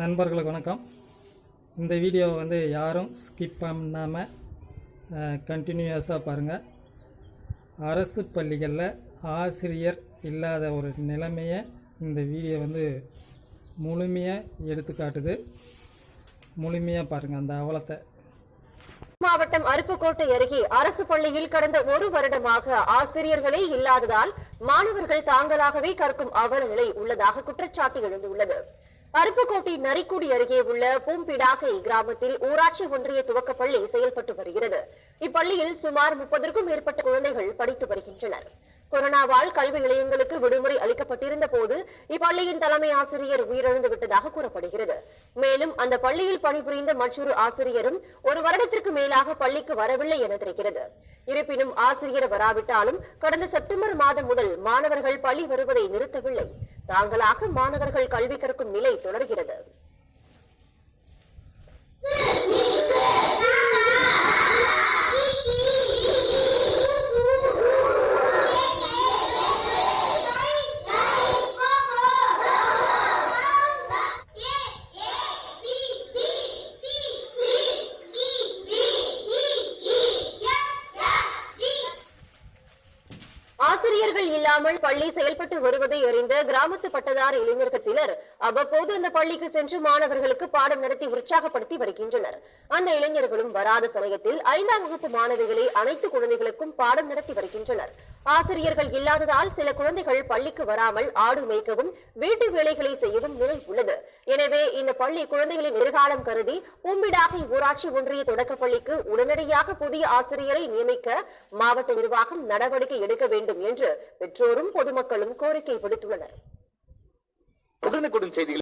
நண்பர்களுக்கு வணக்கம். இந்த வீடியோவை வந்து யாரும் ஸ்கிப் பண்ணாமல் கண்டினியூஸாக பாருங்கள் அரசு பள்ளிகளில் ஆசிரியர் இல்லாத ஒரு நிலைமையை இந்த வீடியோ வந்து முழுமையாக எடுத்துக்காட்டுது முழுமையாக பாருங்கள் அந்த அவலத்தை. மாவட்டம் அருப்புக்கோட்டை அருகே அரசு பள்ளியில் கடந்த ஒரு வருடமாக ஆசிரியர்களே இல்லாததால் மாணவர்கள் தாங்களாகவே கற்கும் அவல நிலை உள்ளதாக குற்றச்சாட்டு எழுந்துள்ளது. அருப்புக்கோட்டை நரிக்குடி அருகே உள்ள பூம்பிடாகை கிராமத்தில் ஊராட்சி ஒன்றிய துவக்கப்பள்ளி செயல்பட்டு வருகிறது. இப்பள்ளியில் சுமார் முப்பதற்கும் மேற்பட்ட குழந்தைகள் படித்து வருகின்றனர். கொரோனாவால் கல்வி நிலையங்களுக்கு விடுமுறை அளிக்கப்பட்டிருந்த போது இப்பள்ளியின் தலைமை ஆசிரியர் உயிரிழந்து விட்டதாக கூறப்படுகிறது. மேலும் அந்த பள்ளியில் பணிபுரிந்த மற்றொரு ஆசிரியரும் ஒரு வருடத்திற்கு மேலாக பள்ளிக்கு வரவில்லை என தெரிகிறது. இருப்பினும் ஆசிரியர் வராவிட்டாலும் கடந்த செப்டம்பர் மாதம் முதல் மாணவர்கள் பள்ளி வருவதை நிறுத்தவில்லை. தாங்களாக மாணவர்கள் கல்வி கற்கும் நிலை தொடர்கிறது. ஊழியர்கள் இல்லாமல் பள்ளி செயல்பட்டு வருவதை அறிந்த கிராமத்து பட்டதார இளைஞர்கள் சிலர் அவ்வப்போது அந்த பள்ளிக்கு சென்று மாணவர்களுக்கு பாடம் நடத்தி உற்சாகப்படுத்தி வருகின்றனர். அந்த இளைஞர்களும் வராத சமயத்தில் ஐந்தாம் வகுப்பு மாணவிகளை அனைத்து குழந்தைகளுக்கும் பாடம் நடத்தி வருகின்றனர். ஆசிரியர்கள் இல்லாததால் சில குழந்தைகள் பள்ளிக்கு வராமல் ஆடு மேய்க்கவும் வீட்டு வேலைகளை செய்யவும் நிலை உள்ளது எனவே இந்த பள்ளி குழந்தைகளின் எதிர்காலம் கருதி பூம்பிடாகை ஊராட்சி ஒன்றிய தொடக்கப்பள்ளிக்கு உடனடியாக புதிய ஆசிரியரை நியமிக்க மாவட்ட நிர்வாகம் நடவடிக்கை எடுக்க வேண்டும் என்று பெற்றோரும் பொதுமக்களும் கோரிக்கை விடுத்துள்ளனர். உடனுக்குடன் செய்திகள்